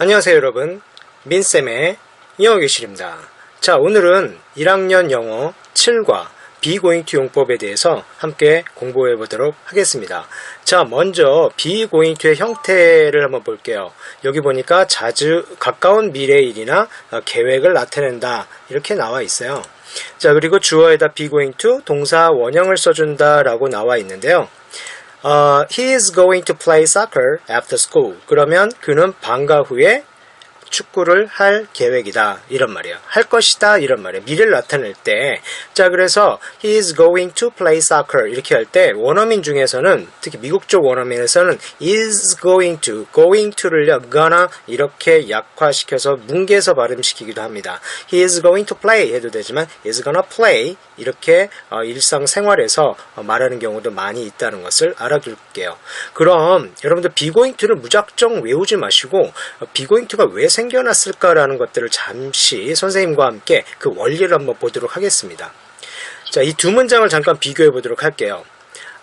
안녕하세요 여러분. 민쌤의 영어교실입니다. 자 오늘은 1학년 영어 7과 be going to 용법에 대해서 함께 공부해 보도록 하겠습니다. 자 먼저 to의 형태를 한번 볼게요. 여기 보니까 자주 가까운 미래의 일이나 어, 계획을 나타낸다. 이렇게 나와 있어요. 자 그리고 주어에다 to 동사 원형을 써준다 라고 나와 있는데요 어, he is going to play soccer after school. 그러면 그는 방과 후에 축구를 할 계획이다. 이런 말이에요. 할 것이다. 이런 말이에요. 미래를 나타낼 때. 자, 그래서 he is going to play soccer. 이렇게 할 때 원어민 중에서는 특히 미국 쪽 원어민에서는 is going to, going to를요, gonna 이렇게 약화시켜서 뭉개서 발음시키기도 합니다. he is going to play 해도 되지만 is gonna play 이렇게 어, 일상생활에서 어, 말하는 경우도 많이 있다는 것을 알아둘게요. 그럼 여러분들 be going to를 무작정 외우지 마시고 어, be going to가 왜 생겨났을까라는 것들을 잠시 선생님과 함께 그 원리를 한번 보도록 하겠습니다. 자, 이 두 문장을 잠깐 비교해 보도록 할게요.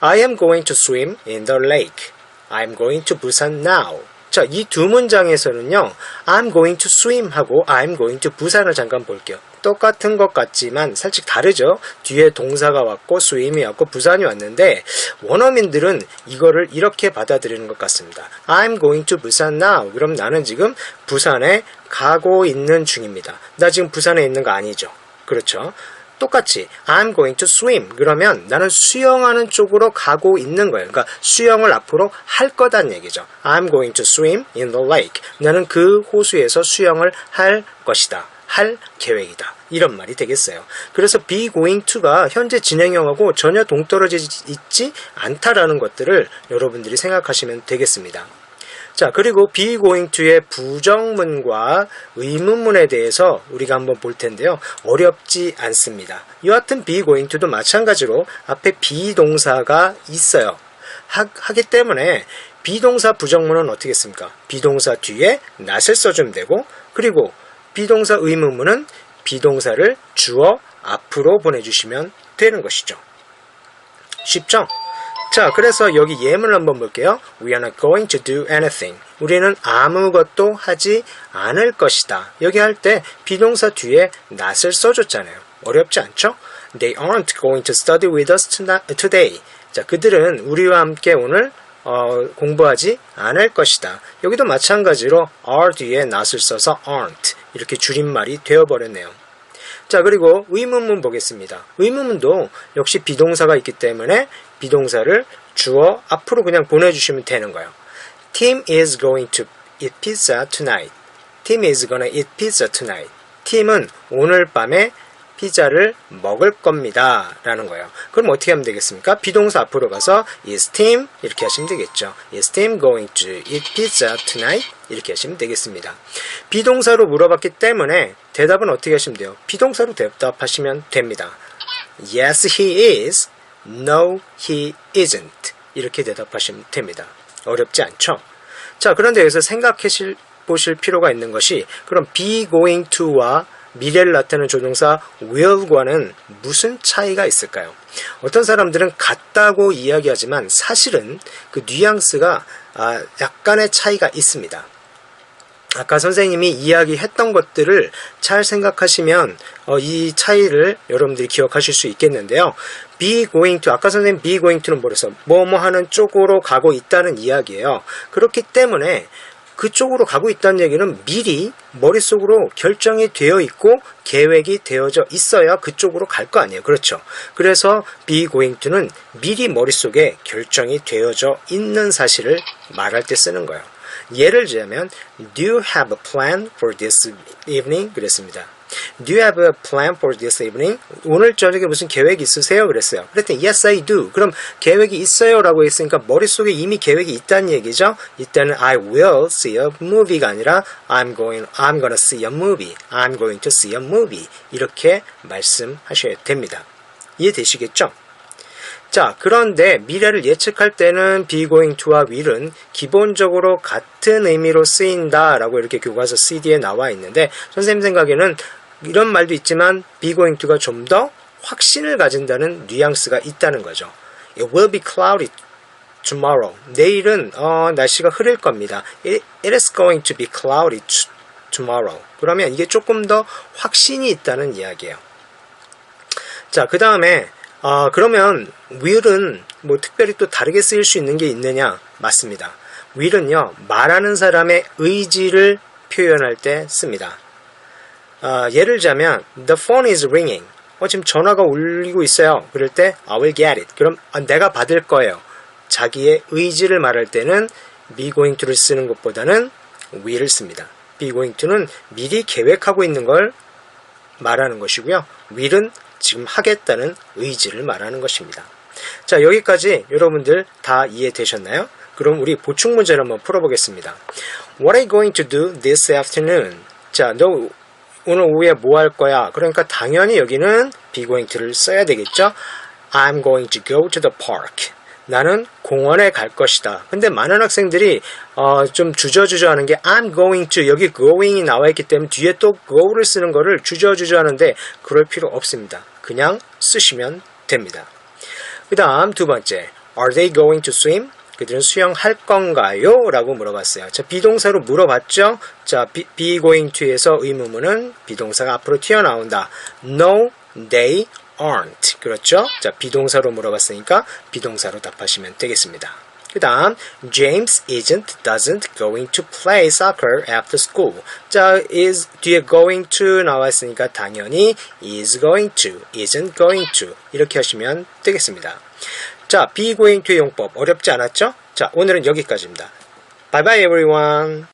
I am going to swim in the lake. I'm going to Busan now. 자, 이 두 문장에서는요, I'm going to swim 하고 I'm going to 부산을 잠깐 볼게요. 똑같은 것 같지만 살짝 다르죠? 뒤에 동사가 왔고 swim이 왔고 부산이 왔는데 원어민들은 이거를 이렇게 받아들이는 것 같습니다. I'm going to 부산 now. 그럼 나는 지금 부산에 가고 있는 중입니다. 나 지금 부산에 있는 거 아니죠? 그렇죠? 똑같이 I'm going to swim 그러면 나는 수영하는 쪽으로 가고 있는 거예요. 그러니까 수영을 앞으로 할 거란 얘기죠. I'm going to swim in the lake. 나는 그 호수에서 수영을 할 것이다. 할 계획이다. 이런 말이 되겠어요. 그래서 be going to가 현재 진행형하고 전혀 동떨어지지 않다라는 것들을 여러분들이 생각하시면 되겠습니다. 자, 그리고 be going to의 부정문과 의문문에 대해서 우리가 한번 볼 텐데요. 어렵지 않습니다. 여하튼 be going to도 마찬가지로 앞에 비동사가 있어요. 하, 하기 때문에 비동사 부정문은 어떻게 씁니까? 비동사 뒤에 not을 써주면 되고, 그리고 비동사 의문문은 비동사를 주어 앞으로 보내주시면 되는 것이죠. 쉽죠? 자, 그래서 여기 예문을 한번 볼게요. We are not going to do anything. 우리는 아무것도 하지 않을 것이다. 여기 할 때 비동사 뒤에 not을 써줬잖아요. 어렵지 않죠? They aren't going to study with us today. 자, 그들은 우리와 함께 오늘 어, 공부하지 않을 것이다. 여기도 마찬가지로 are 뒤에 not을 써서 aren't 이렇게 줄임말이 되어버렸네요. 자, 그리고 의문문 보겠습니다. 의문문도 역시 비동사가 있기 때문에 비동사를 주어 앞으로 그냥 보내주시면 되는 거예요. Tim is going to eat pizza tonight. Tim is gonna eat pizza tonight. 팀은 오늘 밤에 피자를 먹을 겁니다. 라는 거예요. 그럼 어떻게 하면 되겠습니까? 비동사 앞으로 가서 is Tim 이렇게 하시면 되겠죠. is Tim going to eat pizza tonight? 이렇게 하시면 되겠습니다. 비동사로 물어봤기 때문에 대답은 어떻게 하시면 돼요? 비동사로 대답하시면 됩니다. Yes, he is. No, he isn't. 이렇게 대답하시면 됩니다. 어렵지 않죠? 자, 그런데 여기서 생각해 보실 필요가 있는 것이 그럼 be going to와 미래를 나타내는 조동사 will과는 무슨 차이가 있을까요? 어떤 사람들은 같다고 이야기하지만 사실은 그 뉘앙스가 아, 약간의 차이가 있습니다. 아까 선생님이 이야기했던 것들을 잘 생각하시면 어, 이 차이를 여러분들이 기억하실 수 있겠는데요. be going to 아까 선생님 be going to는 뭐래서 뭐뭐 하는 쪽으로 가고 있다는 이야기예요. 그렇기 때문에 그쪽으로 가고 있다는 얘기는 미리 머릿속으로 결정이 되어 있고 계획이 되어져 있어야 그쪽으로 갈 거 아니에요. 그렇죠. 그래서 be going to는 미리 머릿속에 결정이 되어져 있는 사실을 말할 때 쓰는 거예요. 예를 들자면 Do you have a plan for this evening? 그랬습니다. Do you have a plan for this evening? 오늘 저녁에 무슨 계획 있으세요? 그랬어요. 그랬더니 Yes, I do. 그럼 계획이 있어요 라고 했으니까 머릿속에 이미 계획이 있다는 얘기죠. 이때는 I will see a movie가 아니라 I'm going, I'm gonna see a movie. I'm going to see a movie. 이렇게 말씀하셔야 됩니다. 이해되시겠죠? 자, 그런데 미래를 예측할 때는 be going to와 will은 기본적으로 같은 의미로 쓰인다 라고 이렇게 교과서 CD에 나와 있는데 선생님 생각에는 이런 말도 있지만 be going to가 좀 더 확신을 가진다는 뉘앙스가 있다는 거죠. It will be cloudy tomorrow. 내일은 어, 날씨가 흐릴 겁니다. It, it is going to be cloudy tomorrow. 그러면 이게 조금 더 확신이 있다는 이야기예요. 자, 그 다음에 어, 그러면 will은 뭐 특별히 또 다르게 쓰일 수 있는 게 있느냐? 맞습니다. will은요 말하는 사람의 의지를 표현할 때 씁니다. 아, 예를 들자면 the phone is ringing. 어, 지금 전화가 울리고 있어요. 그럴 때 I will get it. 그럼 아, 내가 받을 거예요. 자기의 의지를 말할 때는 be going to를 쓰는 것보다는 will을 씁니다. be going to는 미리 계획하고 있는 걸 말하는 것이고요. will은 지금 하겠다는 의지를 말하는 것입니다. 자, 여기까지 여러분들 다 이해되셨나요? 그럼 우리 보충 문제를 한번 풀어보겠습니다. What are you going to do this afternoon? 자, 너 오늘 오후에 뭐 할 거야? 그러니까 당연히 여기는 be going to를 써야 되겠죠? I'm going to go to the park. 나는 공원에 갈 것이다. 근데 많은 학생들이 어, 좀 주저주저 하는 게 I'm going to 여기 going이 나와 있기 때문에 뒤에 또 go를 쓰는 거를 주저주저 하는데 그럴 필요 없습니다. 그냥 쓰시면 됩니다. 그 다음 두 번째 Are they going to swim? 그들은 수영할 건가요? 라고 물어봤어요. 자, 비동사로 물어봤죠? 자, be, be going to에서 의문문은 비동사가 앞으로 튀어나온다. No, they aren't. 그렇죠? 자, 비동사로 물어봤으니까 비동사로 답하시면 되겠습니다. 그 다음, James isn't, doesn't going to play soccer after school. 자, is 뒤에 going to 나왔으니까 당연히 is going to, isn't going to 이렇게 하시면 되겠습니다. 자, going to 용법 어렵지 않았죠? 자, 오늘은 여기까지입니다. Bye everyone.